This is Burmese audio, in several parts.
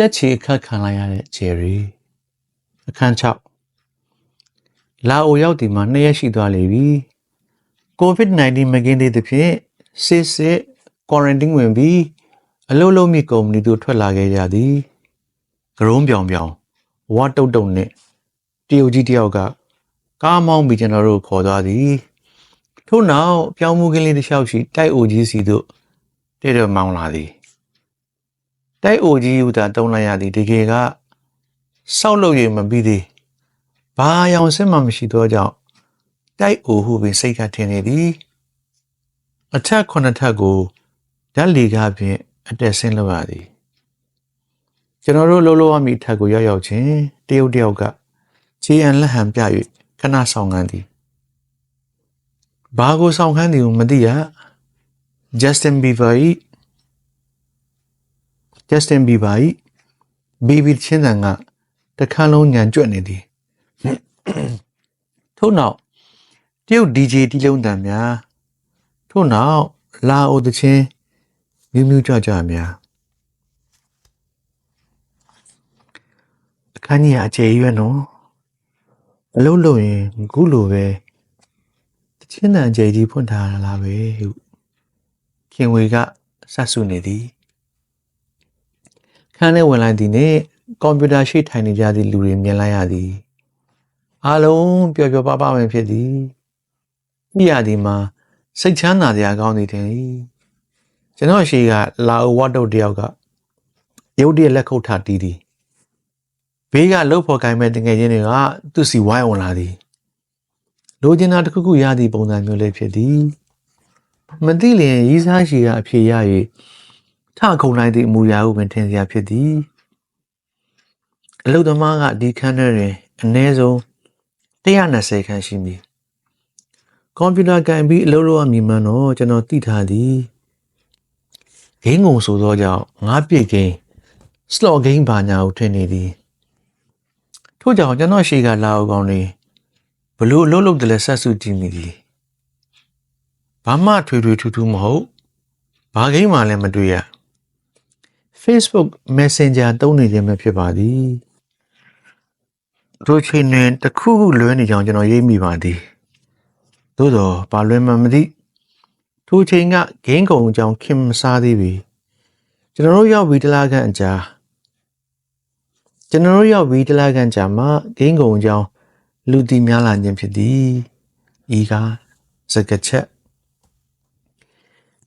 ကြက်ချီအခတ်ခံလိုက်ရတဲ့ဂျယ်ရီအခန်း6လာအိုရောက်ဒီမှာနှစ်ရက်ရှိသွားလေပြီ COVID-19 မကင်းသေးသဖြင့်စစ်စစ် quarantine ဝင်ပြီးအလုံးလုံးမိကုမ္ပဏီတို့ထွက်လာခဲ့ကြသည်ကရုံးပြောင်ပြောင်ဝါတုတ်တုတ်နဲ့တရုတ်ကြီးတယောက်ကကားမောင်းပြီးကျွန်တော်တို့ခေါ်သွားသည်ထို့နောက်ပြောင်းမှုကင်းလေးတစ်လျှောက်ရှိတိုက်အိုကြီးစီတို့တဲ့တော့မောင်းလာသည် တိုက်အိုကြီးယူတာတုံးလိုက်ရသည်တကယ်ကစောက်လို့ရမပြီးသေးဘာရောင်စစ်မှမရှိတော့ကြောင့်တိုက်အိုဟုပင်စိတ်ကထင်နေသည်အထက်ခုနှစ်ထပ်ကိုဓာတ်လီကားဖြင့်အတက်ဆင်းလောက်ရသည်ကျွန်တော်တို့လှုပ်လှုပ်ရမည့်ထပ်ကိုရောက်ရောက်ချင်းတရုတ်တယောက်ကခြေအံလက်ဟန်ပြ၍ခဏဆောင်ခံသည်ဘာကိုဆောင်ခံသည်ကိုမသိရ Justin Bieber ၏ Justin Bieber ၏ Baby ချင်းတန်ကတခန်းလုံးညံကြွက်နေသည်ထို့နောက်တရုတ် DJ တီးလုံးတန်များထို့နောက်လာအိုတချင်းမြူးမြူးကြွကြွများအခန်းကြီးကအကျယ်ရွယ်နော်အလုံးလို့ရင်ခုလိုပဲတချင်းတန်အကျယ်ကြီးဖွင့်ထားတာလားပဲဟုခင်ဝေကဆက်ဆုနေသည် ခန်းထဲဝင်လိုက်သည်နှင့်ကွန်ပျူတာရှိထိုင်နေကြသည့်လူတွေမြင်လိုက်ရသည်အားလုံးပျော်ပျော်ပါးပါးပဲဖြစ်သည်ပြရသည်မှာစိတ်ချမ်းသာစရာကောင်းသည်တင်ကျွန်တော်ရှိကလာအိုဝတ်တုတ်တယောက်ကရုတ်တရက်လက်ခုပ်ထတီးသည်ဘေးကလှုပ်ဖော်ကိုင်းမဲ့တငယ်ချင်းတွေကသူ့စီဝိုင်းဝင်လာသည်လိုချင်တာတစ်ခုခုရသည့်ပုံစံမျိုးလေးဖြစ်သည်မသိလျင်ရီးစားရှိကအဖြစ်ရ၍ ထခုန်လိုက်သည့်အမူအရာကိုပင်ထင်စရာဖြစ်သည်အလုသမားကဒီခန်းထဲတွင်အနည်းဆုံး120ခန်းရှိမည်ကွန်ပျူတာကန်ပြီးအလုပ်လုပ်ရမည်မှန်တော့ကျွန်တော်သိထားသည်ဂိမ်းကုန်ဆိုသောကြောင့်ငါးပြည့်ဂိမ်း slot game ဘာညာကိုထင်နေသည်ထို့ကြောင့်ကျွန်တော်ရှိကလာအောင်ကောင်းနေဘလို့အလုပ်လုပ်တယ်လဲဆက်စုကြည့်မိသည်ဘာမှထွေထွေထူးထူးမဟုတ်ဘာဂိမ်းမှလည်းမတွေ့ရ Facebook Messenger သုံးနေခြင်းပဲဖြစ်ပါသည်တို့ချိန်တွင်တစ်ခုခုလွဲနေကြောင်းကျွန်တော်ရိပ်မိပါသည်သို့တော့ဘာလွဲမှမသိထိုချိန်ကဂိမ်းကုံအကြောင်းခင်မစားသေးပြီကျွန်တော်တို့ရောက်ပြီးတလားခန့်အကြာကျွန်တော်တို့ရောက်ပြီးတလားခန့်ကြာမှဂိမ်းကုံအကြောင်းလူတီများလာခြင်းဖြစ်သည်ဤကစကချက်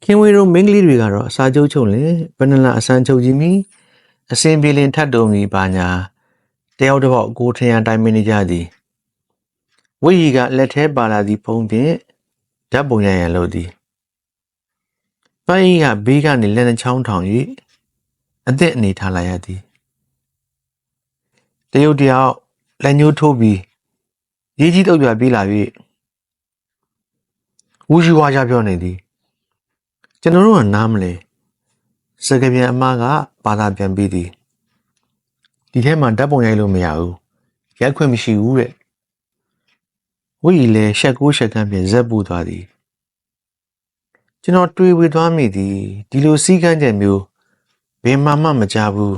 ခင်ဝေတို့မင်းကလေးတွေကတော့အစာကျုပ်ချုပ်လင်ဘယ်နှလအစမ်းချုပ်ကြီးမီအစင်ပြေလင်ထတ်တုံမီပါညာတယောက်တစ်ပေါက်ကိုထရန်တိုင်းမင်းနေကြသည်ဝိရီကလက်ထဲပါလာသည့်ဖုံးဖြင့်ဓာတ်ပုံရရန်လုပ်သည်ပန်းဤကဘေးကနေလက်နှချောင်းထောင်၍အသက်အနေထားလိုက်ရသည်တရုတ်တယောက်လက်ညှိုးထိုးပြီးရေးကြီးတော့ပြပြေးလာ၍ဝူရှိဝါကြပြောနေသည် ကျွန်တော်တို့ကနားမလဲစကပြန်အမကဘာသာပြန်ပြီးသည်ဒီထဲမှာဓာတ်ပုံရိုက်လို့မရဘူးရိုက်ခွင့်မရှိဘူးတဲ့ဝီလည်းရှက်ကိုရှက်ကန်းပြင်ဇက်ပူသွားသည်ကျွန်တော်တွေးဝေသွားမိသည်ဒီလိုစီးကမ်းချက်မျိုးဘယ်မှမှမကြဘူး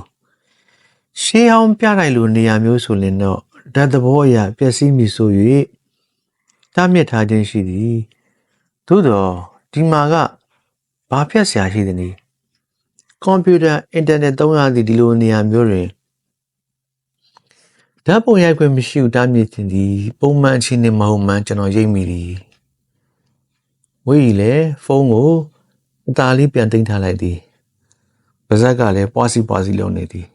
ရှေးအောင်ပြလိုက်လို့နေရာမျိုးဆိုရင်တော့ဓာတ်သဘောအရပျက်စီးမိဆို၍တားမြစ်ထားခြင်းရှိသည်သို့တော့ဒီမှာက ဘာဖြတ်ဆရာရှိသနည်းကွန်ပျူတာအင်တာနက်သုံးရသည့်ဒီလိုနေရာမျိုးတွင်ဓာတ်ပုံရိုက်ခွင့်မရှိဘူးတားမြစ်ခြင်းသည်ပုံမှန်အခြေအနေမဟုတ်မှန်းကျွန်တော်ရိပ်မိသည်ဝေးကြီးလည်းဖုန်းကိုအသာလေးပြန်တင်ထားလိုက်သည်ပါဇက်ကလည်းပွားစီပွားစီလုံးနေသည်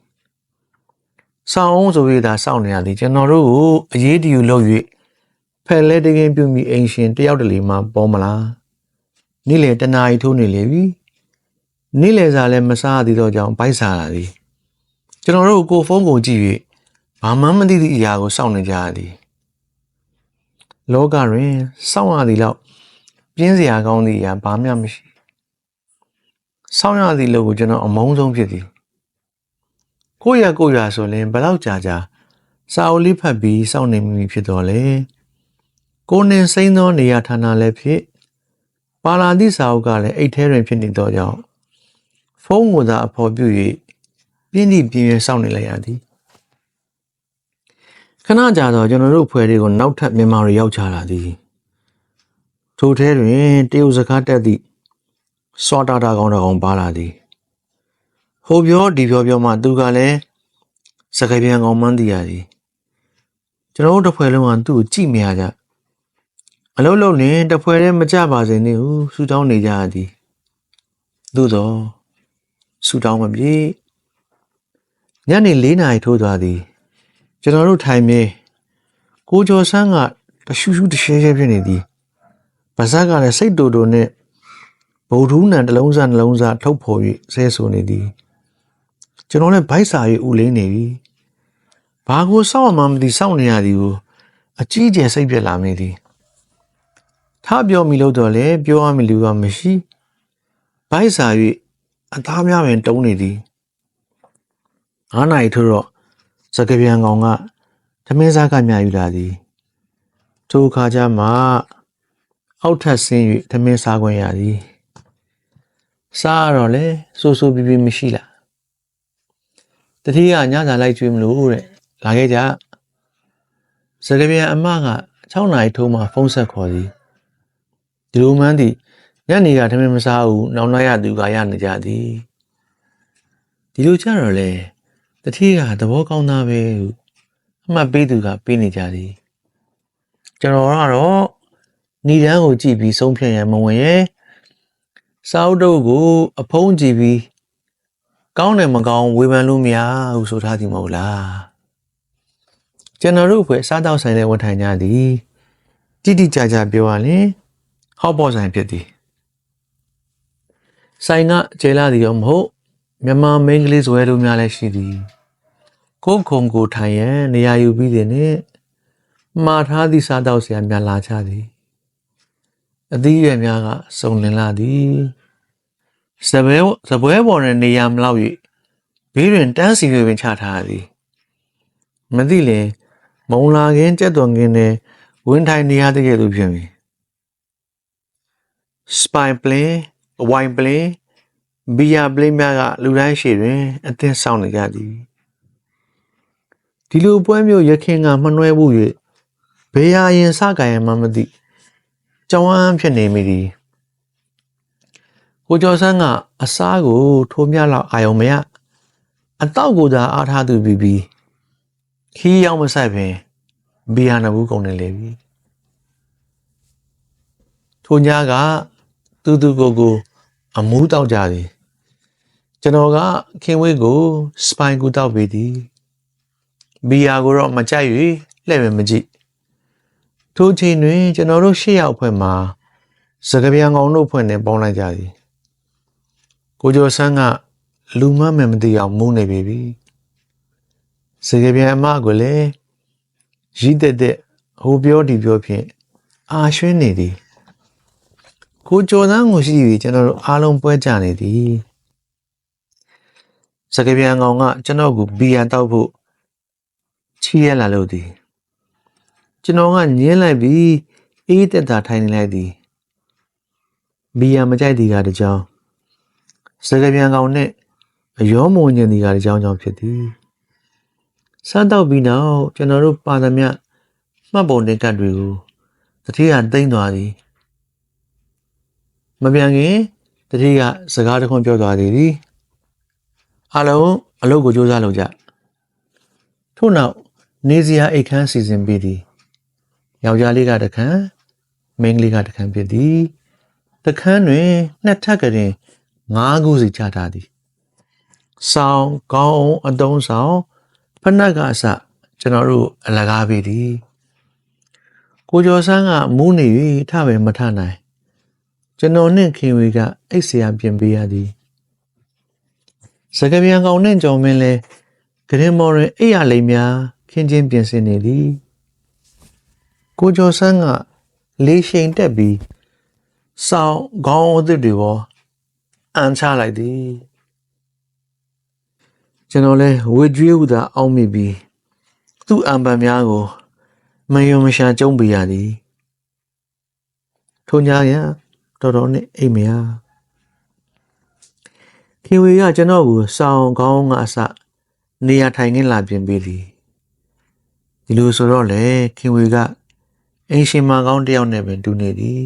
ဆောင်းအောင်ဆိုရတာစောင့်နေရသည်ကျွန်တော်တို့ကိုအရေးတယူလုပ်၍ဖက်လဲတကင်းပြုမိအိမ်ရှင်တယောက်တလေမှပေါ်မလား နေ့လေတနာရီထိုးနေလေပြီနေ့လေစာလည်းမစားသေးတော့ကြောင်ဘိုက်စားလာသည်ကျွန်တော်တို့ကိုဖုန်းကိုကြည့်၍ဘာမှမသိသည့်အရာကိုစောင့်နေကြရသည်လောကတွင်စောင့်ရသည်လောက်ပြင်းစရာကောင်းသည့်အရာဘာမှမရှိစောင့်ရသည့်လို့ကိုကျွန်တော်အမုန်းဆုံးဖြစ်သည်ကိုရကိုရဆိုရင်ဘယ်တော့ကြာကြာစာအုပ်လေးဖတ်ပြီးစောင့်နေမိဖြစ်တော်လေကိုနေစိမ့်သောနေရာဌာနလည်းဖြစ် ပါလာသည့်စာအုပ်ကလည်းအိတ်ထဲတွင်ဖြစ်နေသောကြောင့်ဖုန်းကိုသာအဖော်ပြု၍ပြင်းသည့်ပြင်းရဲစောင့်နေလိုက်ရသည်ခဏကြာတော့ကျွန်တော်တို့ဖွဲ့တွေကိုနောက်ထပ်မြန်မာတွေရောက်ချလာသည်ထိုထဲတွင်တရုတ်စကားတက်သည့်စောတာတာကောင်းတစ်ကောင်ပါလာသည်ဟိုပြောဒီပြောပြောမှသူကလည်းစကားပြန်ကောင်းမှန်းသိရသည်ကျွန်တော်တို့တစ်ဖွဲ့လုံးကသူ့ကိုကြည့်မရကြ အလုံးလုံးနဲ့တစ်ဖွဲ့တည်းမကြပါစေနဲ့ဟုဆူတောင်းနေကြရသည်သို့သောဆူတောင်းမပြေညနေ၄နာရီထိုးသွားသည် ကျွန်တော်တို့ထိုင်မြေကိုကျော်ဆန်းကတရှူးရှူးတရှဲရှဲဖြစ်နေသည်ဗဇက်ကလည်းစိတ်တူတူနဲ့ဗုဒ္ဓဦးနံတစ်လုံးစားနှလုံးစားထုတ်ဖော်၍ဆဲဆိုနေသည် ကျွန်တော်လည်းဗိုက်စာ၍ဥလိမ့်နေပြီဘာကိုစောင့်မှမသိစောင့်နေရသည်ကိုအကြီးကျယ်စိတ်ပြက်လာမိသည် ထားပြောမိလို့တော့လေပြောရမလူကမရှိဗိုက်စာ၍အသားများပင်တုံးနေသည်ငါးနာရီထို့တော့စကပြန်ကောင်ကသမင်းစားကမြယူလာသည်ထိုအခါကျမှအောက်ထပ်ဆင်း၍သမင်းစားခွင့်ရသည်စားရတော့လေစိုးစိုးပြပြမရှိလားတတိယညစာလိုက်ကျွေးမလို့တဲ့လာခဲ့ကြစကပြန်အမက6နာရီထိုးမှဖုန်းဆက်ခေါ်သည် ဒီလိုမှန်းသည်ညနေကသမင်းမစားဘူးနောက်နောက်ရသူကရနေကြသည်ဒီလိုကြတော့လေတတိကသဘောကောင်းသားပဲဟုအမှတ်ပေးသူကပေးနေကြသည်ကျွန်တော်ကတော့ဏီဒန်းကိုကြည့်ပြီးဆုံးဖြတ်ရန်မဝင်ရဲ့စာအုပ်တုပ်ကို အဖုံးကြည့်ပြီးကောင်းတယ်မကောင်းဝေဖန်လို့မရဟုဆိုထားသည်မဟုတ်လားကျွန်တော်တို့ဖွဲ့စားတော့ဆိုင်တဲ့ဝန်ထိုင်ကြသည်တိတိကျကျပြောရရင် ဟောက်ပေါ်ဆိုင်ဖြစ်သည်ဆိုင်ကကျေလာသည်ရောမဟုတ်မြန်မာမိန်းကလေးဇွဲတို့များလည်းရှိသည်ကိုယ်ခုံကိုထိုင်ရန်နေရာယူပြီးတဲ့နှင့်မှားထားသည့်စားတော့ဆရာများလာချသည်အသီးရွယ်များကစုံလင်လာသည်စပွဲစပွဲပေါ်တွင်နေရာမလောက်၍ဘေးတွင်တန်းစီ၍ပင်ချထားသည်မသိလင်မုံလာခင်းကြက်သွန်ခင်းနဲ့ဝင်းထိုင်နေရတဲ့ကဲ့သို့ဖြစ်မည် စပိုင်ပလင်းဝိုင်ပလင်းဘီယာပလင်းများကလူတိုင်းရှိတွင် အသင်းဆောင်နေကြသည်ဒီလိုပွဲမျိုးရခင်ကမနှွဲဘူး၍ဘေးရရင်စကြရင်မှမသိကြောင်းအမ်းဖြစ်နေမိသည်ကိုကျော်ဆန်းကအစားကို ထိုးမြလောက်အာယုံမရအတော့ကိုသာအားထားသူပြီးပြီးခီးရောက်မဆိုင်ပင်ဘီယာနဘူးကုန်နေလေပြီထိုညက သူသူကိုကိုအမူးတောက်ကြသည်ကျွန်တော်ကခင်ဝေးကိုစပိုင်ကူတောက်ပေးသည်ဘီယာကိုတော့မကြိုက်၍လှည့်ပဲမကြည့်ထိုချိန်တွင်ကျွန်တော်တို့ရှစ်ယောက်ဖွဲ့မှာစကပြန်ကောင်တို့ဖွဲ့နဲ့ပေါင်းလိုက်ကြသည်ကိုကျော်ဆန်းကလူမမယ်မသိအောင်မုန်းနေပြီပြီစကပြန်အမကိုလည်းရည်တက်တဲ့ဟိုပြောဒီပြောဖြင့်အာရွှင်းနေသည် ကိုကျော်ဆန်းကိုရှိပြီကျွန်တော်တို့အားလုံးပွဲကြနေသည်စကပြန်ကောင်ကကျွန်တော်ကိုဘီယာတောက်ဖို့ချီးရလာလို့သည်ကျွန်တော်ကညင်းလိုက်ပြီးအေးတက်တာထိုင်နေလိုက်သည်ဘီယာမကြိုက်သည်ကတကြောင်စကပြန်ကောင်နဲ့အယောမုံညင်သည်ကတကြောင်ကြောင့်ဖြစ်သည်စားတော့ပြီးနောက်ကျွန်တော်တို့ပါသမျှမှတ်ပုံတင်ကတ်တွေကိုတတိယသိမ့်သွားသည် မပြန်ခင်တတိယစကားတစ်ခွန်းပြောသွားသည်သည်အားလုံးအလုပ်ကိုစူးစမ်းလုပ်ကြထို့နောက်နေစရာအိတ်ခမ်းစီစဉ်ပြီးသည်ယောက်ျားလေးကတခန်းမိန်းကလေးကတခန်းဖြစ်သည်တခန်းတွင်နှစ်ထပ်ကရင်ငါးခုစီချထားသည်ဆောင်းကောင်းအောင်အတုံးဆောင်ဖနက်ကအစကျွန်တော်တို့အလကားပေးသည်ကိုကျော်ဆန်းကမူးနေ၍ထပဲမထနိုင် ကျွန်တော်နှင့်ခင်ဝေကအိတ်ဆရာပြင်ပေးရသည်စကပြန်ကောင်နှင့်ကြော်မင်းလဲဂရင်မော်ရင်အိတ်ရလိမ့်များခင်းချင်းပြင်ဆင်နေသည်ကိုကျော်ဆန်းကလေးရှိန်တက်ပြီးစောင်းခေါင်းအသစ်တွေပေါ်အန်ချလိုက်သည်ကျွန်တော်လဲဝေကျွေးဥသာအောင်းမိပြီးသူ့အံပံများကိုမယုံမရှာကျုံးပေးရသည်ထို့ညရ တော်တော်နဲ့အိမ်မရခခင်ဝေကကျွန်တော်ကိုစောင်းကောင်းကအစနေရာထိုင်ခင်းလာပြင်ပေးသည်ဒီလိုဆိုတော့လေခင်ဝေကအင်းရှင်မကောင်းတယောက်နဲ့ပင်တူနေသည်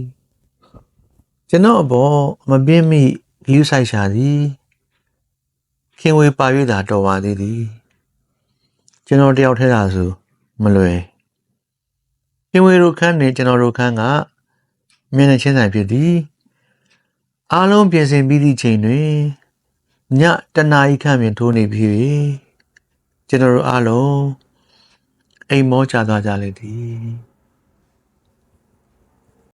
ကျွန်တော်အပေါ်မပြင်းမိဂလူးဆိုင်ရှာသည်ခင်ဝေပါ၍သာတော်ပါသေးသည်ကျွန်တော်တယောက်ထဲသာဆိုမလွယ်ခင်ဝေတို့ခန်းနဲ့ကျွန်တော်တို့ခန်းက မျက်နှာချင်းဆိုင်ဖြစ်သည်အားလုံးပြင်ဆင်ပြီးသည့်ချိန်တွင်ညတနာရီခန့်ပင်ထိုးနေပြီကျွန်တော်တို့အားလုံးအိမ်မောချသွားကြလေသည်